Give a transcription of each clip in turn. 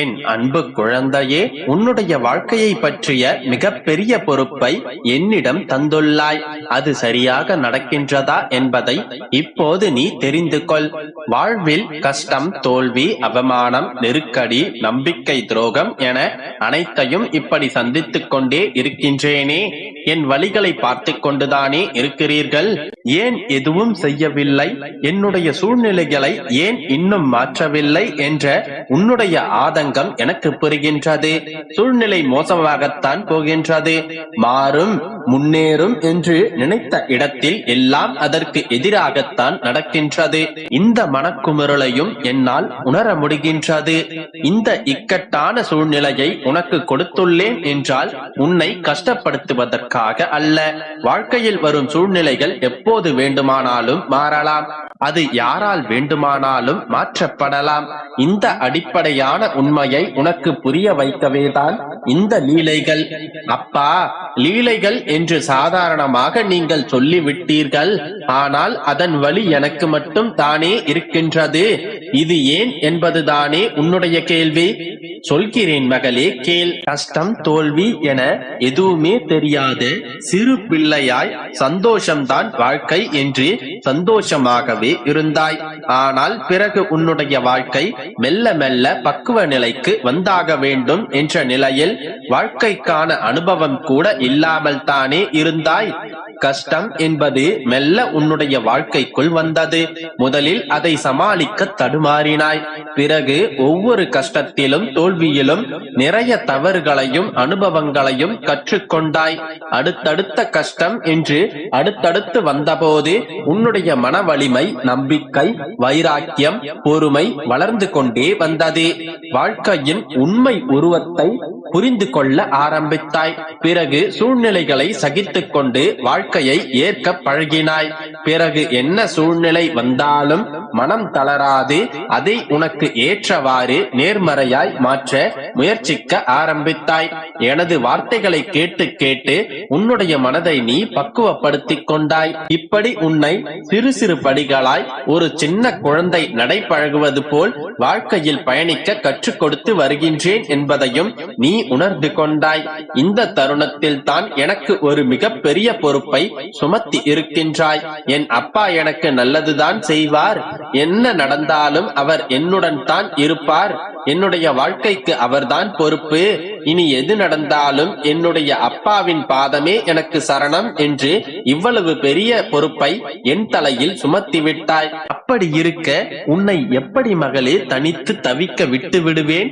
என் அன்பு குழந்தையே உன்னுடைய வாழ்க்கையை பற்றிய மிகப்பெரிய பொறுப்பை என்னிடம் தந்துள்ளாய். அது சரியாக நடக்கின்றதா என்பதை இப்போது நீ தெரிந்து கொள். வாழ்வில் கஷ்டம் தோல்வி அவமானம் நெருக்கடி நம்பிக்கை துரோகம் என அனைத்தையும் இப்படி சந்தித்துக் கொண்டே இருக்கின்றேனே. என் வழிகளை பார்த்து கொண்டுதானே இருக்கிறீர்கள். ஏன் எதுவும் செய்யவில்லை? என்னுடைய சூழ்நிலைகளை ஏன் இன்னும் மாற்றவில்லை? என்ற உன்னுடைய ஆதங்கம் எனக்கு பெறுகின்றது சூழ்நிலை மோசமாகத்தான் போகின்றது. மாறும் முன்னேறும் என்று நினைத்த இடத்தில் எல்லாம் அதற்கு எதிராகத்தான் நடக்கின்றது. இந்த மனக்குமுறலையும் என்னால் உணர முடிகின்றது. இந்த இக்கட்டான சூழ்நிலையை உனக்கு கொடுத்துள்ளேன் என்றால் உன்னை கஷ்டப்படுத்துவதற்காக அல்ல. வாழ்க்கையில் வரும் சூழ்நிலைகள் எப்போது வேண்டுமானாலும் மாறலாம். அது யாரால் வேண்டுமானாலும் மாற்றப்படலாம். இந்த அடிப்படையான உண்மையை உனக்கு புரிய வைக்கவேதான் இந்த லீலைகள். அப்பா லீலைகள் என்று சாதாரணமாக நீங்கள் சொல்லிவிட்டீர்கள். ஆனால் அதன் வழி எனக்கு மட்டும் தானே இருக்கின்றது. இது ஏன் என்பதுதானே உன்னுடைய கேள்வி. சொல்கிறேன் மகளே கேள். கஷ்டம் தோல்வி என எதுவுமே தெரியாது சிறு பிள்ளையாய் சந்தோஷம்தான் வாழ்க்கை என்று சந்தோஷமாகவே இருந்தாய். ஆனால் பிறகு உன்னுடைய வாழ்க்கை மெல்ல மெல்ல பக்குவ நிலைக்கு வந்தாக வேண்டும் என்ற நிலையில் வாழ்க்கைக்கான அனுபவம் கூட இல்லாமல் தானே இருந்தாய். கஷ்டம் என்பது மெல்ல உன்னுடைய வாழ்க்கைக்குள் வந்தது. முதலில் அதை சமாளிக்க தடுமாறினாய். பிறகு ஒவ்வொரு கஷ்டத்திலும் தோல்வியிலும் நிறைய தவறுகளையும் அனுபவங்களையும் கற்றுக்கொண்டாய். அடுத்தடுத்த கஷ்டம் என்று அடுத்தடுத்து வந்தபோது உன்னுடைய மன வலிமை நம்பிக்கை வைராக்கியம் பொறுமை வளர்ந்து கொண்டே வந்தது. வாழ்க்கையின் உண்மை உருவத்தை புரிந்து கொள்ள ஆரம்பித்தாய். பிறகு சூழ்நிலைகளை சகித்துக் கொண்டு வாழ்க்கையை ஏற்க பழகினாய். பிறகு என்ன சூழ்நிலை வந்தாலும் மனம் தளராது. அதை உனக்கு ஏற்றவாறு நேர்மறையாய் மாற்ற முயற்சிக்க ஆரம்பித்தாய். எனது வார்த்தைகளை கேட்டு கேட்டு உன்னுடைய மனதை நீ பக்குவப்படுத்திக் கொண்டாய். இப்படி உன்னை சிறு சிறு படிகளாய் ஒரு சின்ன குழந்தை நடைபழகுவது போல் வாழ்க்கையில் பயணிக்க கற்றுக் கொடுத்து வருகின்றேன் என்பதையும் நீ உணர்ந்து கொண்டாய். இந்த தருணத்தில் தான் எனக்கு ஒரு மிகப்பெரிய பொறுப்பை சுமத்தி இருக்கின்றாய். என் அப்பா எனக்கு நல்லதுதான் செய்வார். என்ன நடந்தாலும் அவர் என்னுடன் தான் இருப்பார். என்னுடைய வாழ்க்கைக்கு அவர்தான் பொறுப்பு. இனி எது நடந்தாலும் என்னுடைய அப்பாவின் பாதமே எனக்கு சரணம் என்று இவ்வளவு பெரிய பொறுப்பை என் தலையில் சுமத்தி விட்டாய். அப்படி இருக்க உன்னை எப்படி மகளே தனித்து தவிக்க விட்டு விடுவேன்?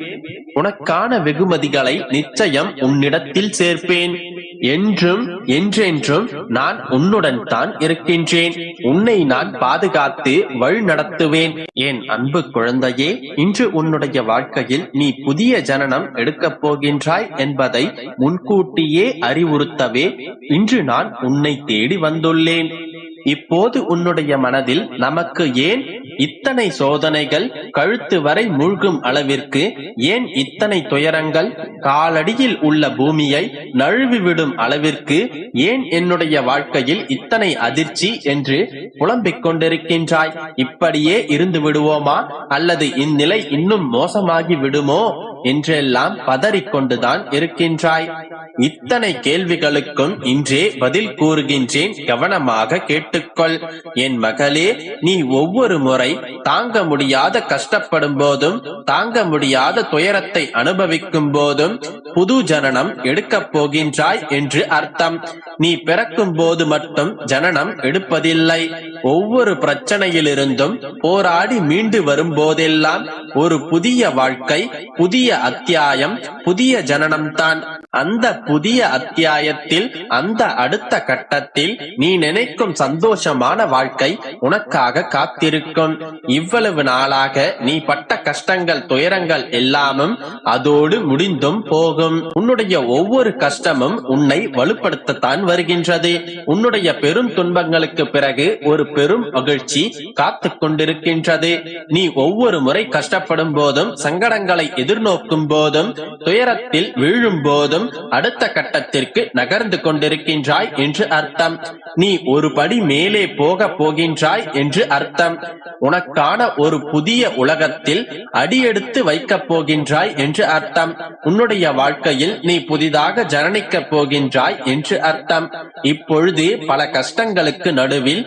உனக்கான வெகுமதிகளை நிச்சயம் உன்னிடத்தில் சேர்ப்பேன். என்றும் என்றென்றும் நான் உன்னுடன் தான் இருக்கின்றேன். உன்னை நான் பாதுகாத்து வழி நடத்துவேன். என் அன்பு குழந்தையே இன்று உன்னுடைய வாழ்க்கையில் நீ புதிய ஜனனம் எடுக்கப் போகின்றாய் என்பதை முன்கூட்டியே அறிவுறுத்தவே இன்று நான் உன்னை தேடி வந்துள்ளேன். இப்போது உன்னுடைய மனதில் நமக்கு ஏன் இத்தனை சோதனைகள் கழுத்து வரை மூழ்கும் அளவிற்கு ஏன் இத்தனை துயரங்கள்? காலடியில் உள்ள பூமியை நழுவிவிடும் அளவிற்கு ஏன் என்னுடைய வாழ்க்கையில் இத்தனை அதிர்ச்சி என்று புலம்பிக் கொண்டிருக்கின்றாய்? இப்படியே இருந்து விடுவோமா? அல்லது இந்நிலை இன்னும் மோசமாகி விடுமோ? என்றெல்லாம் பதறிக்கொண்டுதான் இருக்கின்றாய். இத்தனை கேள்விகளுக்கும் இன்றே பதில் கூறுகின்றேன் கவனமாக கேட்டுக்கொள். என் மகளே நீ ஒவ்வொரு முறை தாங்க முடியாத கஷ்டப்படும் போதும் தாங்க முடியாத துயரத்தை அனுபவிக்கும் போதும் புது ஜனனம் எடுக்கப் போகின்றாய் என்று அர்த்தம். நீ பிறக்கும் போது மட்டும் ஜனனம் எடுப்பதில்லை. ஒவ்வொரு பிரச்சனையிலிருந்தும் போராடி மீண்டு வரும் போதெல்லாம் ஒரு புதிய வாழ்க்கை புதிய அத்தியாயம் புதிய ஜனனம்தான் அந்த புதிய அத்தியாயத்தில் அந்த அடுத்த கட்டத்தில் நீ நினைக்கும் சந்தோஷமான வாழ்க்கை உனக்காக காத்திருக்கும். இவ்வளவு நாளாக நீ பட்ட கஷ்டங்கள் துயரங்கள் எல்லாமும் அதோடு முடிந்தும் போகும். உன்னுடைய ஒவ்வொரு கஷ்டமும் உன்னை வலுப்படுத்தத்தான் வருகின்றது. உன்னுடைய பெரும் துன்பங்களுக்கு பிறகு ஒரு பெரும் மகிழ்ச்சி காத்து கொண்டிருக்கின்றது நீ ஒவ்வொரு முறை கஷ்டப்படும் போதும் சங்கடங்களை எதிர்நோக்கும் போதும் துயரத்தில் வீழும் போதும் அடுத்த கட்டத்திற்கு நகர்ந்து கொண்டிருக்கின்றாய் என்று அர்த்தம். நீ ஒரு படி மேலே போக போகின்றாய் என்று அர்த்தம். உனக்கான ஒரு புதிய உலகத்தில் அடியெடுத்து வைக்கப் போகின்றாய் என்று அர்த்தம். உன்னுடைய வாழ்க்கையில் நீ புதிதாக ஜனனிக்கப் போகின்றாய் என்று அர்த்தம். இப்பொழுது பல கஷ்டங்களுக்கு நடுவில்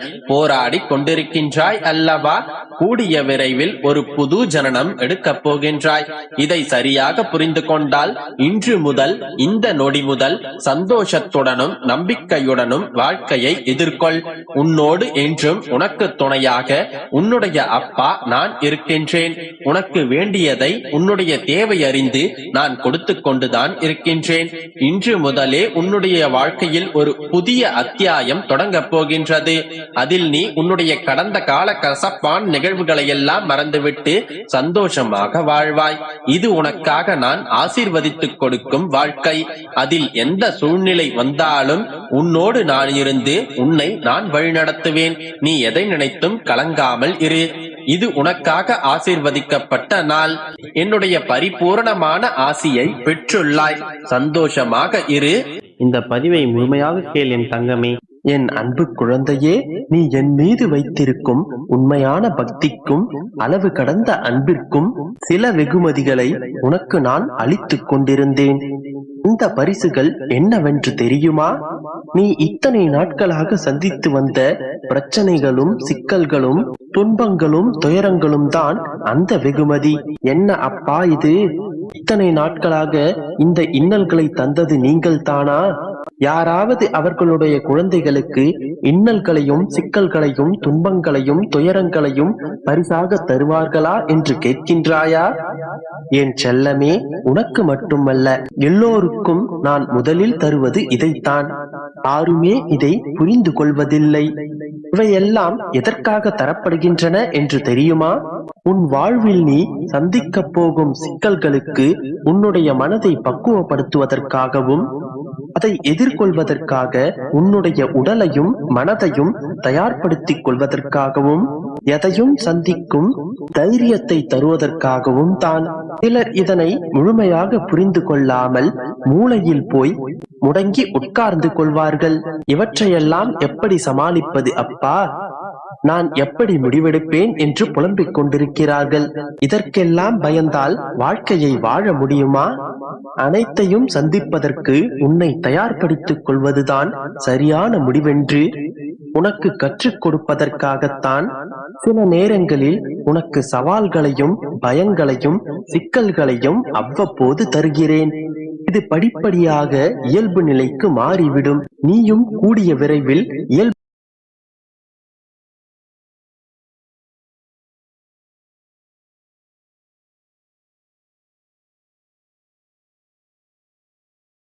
போராடி கொண்டிருக்கின்றாய் அல்லவா? கூடிய விரைவில் ஒரு புது ஜனனம் எடுக்கப் போகின்றாய். இதை சரியாக புரிந்து கொண்டால் இன்று முதல் இந்த நொடி முதல் சந்தோஷத்துடனும் நம்பிக்கையுடனும் வாழ்க்கையை எதிர்கொள். உன்னோடு என்றும் உனக்கு துணையாக உன்னுடைய அப்பா நான் இருக்கின்றேன். உனக்கு வேண்டியதை உன்னுடைய தேவை அறிந்து நான் கொடுத்து கொண்டுதான் இருக்கின்றேன். இன்று முதலே உன்னுடைய வாழ்க்கையில் ஒரு புதிய அத்தியாயம் தொடங்கப் போகின்றது. அதில் நீ நீ உன்னுடைய கடந்த கால கசப்பான் நிகழ்வுகளை எல்லாம் மறந்துவிட்டு சந்தோஷமாக வாழ்வாய். இது உனக்காக நான் ஆசீர்வதித்துக் கொடுக்கும் வாழ்க்கை. அதில் எந்த சூழ்நிலை வந்தாலும் உன்னோடு நான் இருந்து உன்னை நான் வழிநடத்துவேன். நீ எதை நினைத்தும் கலங்காமல் இரு. இது உனக்காக ஆசீர்வதிக்கப்பட்ட நாள். என்னுடைய பரிபூரணமான ஆசியை பெற்றுள்ளாய். சந்தோஷமாக இரு. இந்த பதிவை முழுமையாக கேள் என் தங்கமே. என் அன்பு குழந்தையே நீ என் மீது வைத்திருக்கும் உண்மையான பக்திக்கும் அளவு கடந்த அன்பிற்கும் சில வெகுமதிகளை உனக்கு நான் அளித்துக் கொண்டிருந்தேன். இந்த பரிசுகள் என்னவென்று தெரியுமா? நீ இத்தனை நாட்களாக சந்தித்து வந்த பிரச்சனைகளும் சிக்கல்களும் துன்பங்களும் துயரங்களும் தான் அந்த வெகுமதி. என்ன அப்பா இது? இத்தனை நாட்களாக இந்த இன்னல்களை தந்தது நீங்கள் தானா யாராவது அவர்களுடைய குழந்தைகளுக்கு இன்னல்களையும் சிக்கல்களையும் துன்பங்களையும் துயரங்களையும் பரிசாக தருவார்களா என்று கேட்கின்றாயா? என் செல்லமே உனக்கு மட்டுமல்ல எல்லோருக்கும் நான் முதலில் தருவது இதைத்தான். யாருமே இதை புரிந்து கொள்வதில்லை. இவையெல்லாம் எதற்காக தரப்படுகின்றன என்று தெரியுமா? உன் வாழ்வில் நீ சந்திக்க போகும் சிக்கல்களுக்கு உன்னுடைய மனதை பக்குவப்படுத்துவதற்காகவும் அதை எதிர்கொள்வதற்காக உன்னுடைய உடலையும் மனதையும் தயார்படுத்திக் கொள்வதற்காகவும் எதையும் சந்திக்கும் தைரியத்தை தருவதற்காகவும் தான். சிலர் இதனை முழுமையாக புரிந்து கொள்ளாமல் மூளையில் போய் முடங்கி உட்கார்ந்து கொள்வார்கள். இவற்றையெல்லாம் எப்படி சமாளிப்பது அப்பா? நான் எப்படி முடிவெடுப்பேன் என்று புலம்பிக் கொண்டிருக்கிறார்கள். இதற்கெல்லாம் பயந்தால் வாழ்க்கையை வாழ முடியுமா? அனைத்தையும் சந்திப்பதற்கு உன்னை தயார்படுத்திக் கொள்வதுதான் சரியான முடிவென்று உனக்கு கற்றுக் கொடுப்பதற்காகத்தான் சில நேரங்களில் உனக்கு சவால்களையும் பயங்களையும் சிக்கல்களையும் அவ்வப்போது தருகிறேன். இது படிப்படியாக இயல்பு நிலைக்கு மாறிவிடும். நீயும் கூடிய விரைவில் இயல்பு